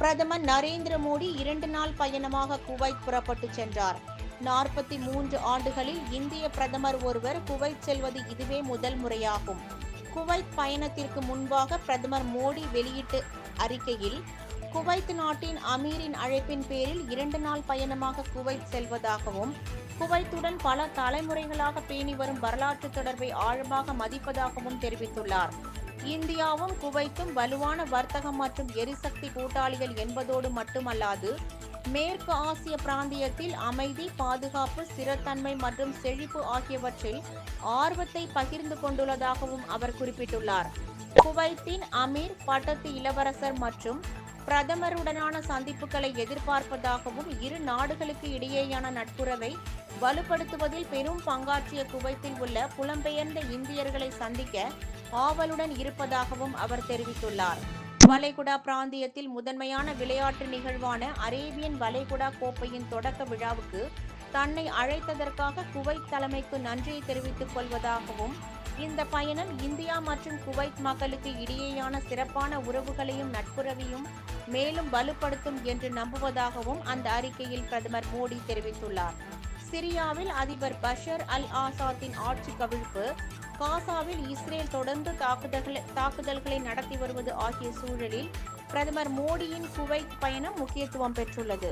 பிரதமர் நரேந்திர மோடி இரண்டு நாள் பயணமாக குவைத் புறப்பட்டு சென்றார். நாற்பத்தி மூன்று ஆண்டுகளில் இந்திய பிரதமர் ஒருவர் குவைத் செல்வது இதுவே முதல் முறையாகும். குவைத் பயணத்திற்கு முன்பாக பிரதமர் மோடி வெளியிட்டு அறிக்கையில் குவைத் நாட்டின் அமீரின் அழைப்பின் பேரில் இரண்டு நாள் பயணமாக குவைத் செல்வதாகவும் குவைத்துடன் பல தலைமுறைகளாக பேணி வரும் வரலாற்று தொடர்பை ஆழமாக மதிப்பதாகவும் தெரிவித்துள்ளார். இந்தியாவும் குவைத்தும் வலுவான வர்த்தகம் மற்றும் எரிசக்தி கூட்டாளிகள் என்பதோடு மட்டுமல்லாது மேற்கு ஆசிய பிராந்தியத்தில் அமைதி பாதுகாப்பு ஸ்திரத்தன்மை மற்றும் செழிப்பு ஆகியவற்றில் ஆர்வத்தை பகிர்ந்து கொண்டுள்ளதாகவும் அவர் குறிப்பிட்டுள்ளார். குவைத்தின் அமீர் பட்டத்து இளவரசர் மற்றும் பிரதமருடனான சந்திப்புகளை எதிர்பார்ப்பதாகவும் இரு நாடுகளுக்கு இடையேயான நட்புறவை வலுப்படுத்துவதில் பெரும் பங்காற்றிய குவைத்தில் உள்ள புலம்பெயர்ந்த இந்தியர்களை சந்திக்க ஆவலுடன் இருப்பதாகவும் அவர் தெரிவித்துள்ளார். வளைகுடா பிராந்தியத்தில் முதன்மையான விளையாட்டு நிகழ்வான அரேபியன் வளைகுடா கோப்பையின் தொடக்க விழாவுக்கு தன்னை அழைத்ததற்காக குவைத் தலைமைக்கு நன்றியை தெரிவித்துக் கொள்வதாகவும் இந்த பயணம் இந்தியா மற்றும் குவைத் மக்களுக்கு இடையேயான சிறப்பான உறவுகளையும் நட்புறவையும் மேலும் வலுப்படுத்தும் என்று நம்புவதாகவும் அந்த அறிக்கையில் பிரதமர் மோடி தெரிவித்துள்ளார். சிரியாவில் அதிபர் பஷர் அல் ஆசாத்தின் ஆட்சி கவிழ்ப்பு காசாவில் இஸ்ரேல் தொடர்ந்து தாக்குதல்களை தாக்குதல்களை நடத்தி வருவது ஆகிய சூழலில் பிரதமர் மோடியின் குவைத் பயணம் முக்கியத்துவம் பெற்றுள்ளது.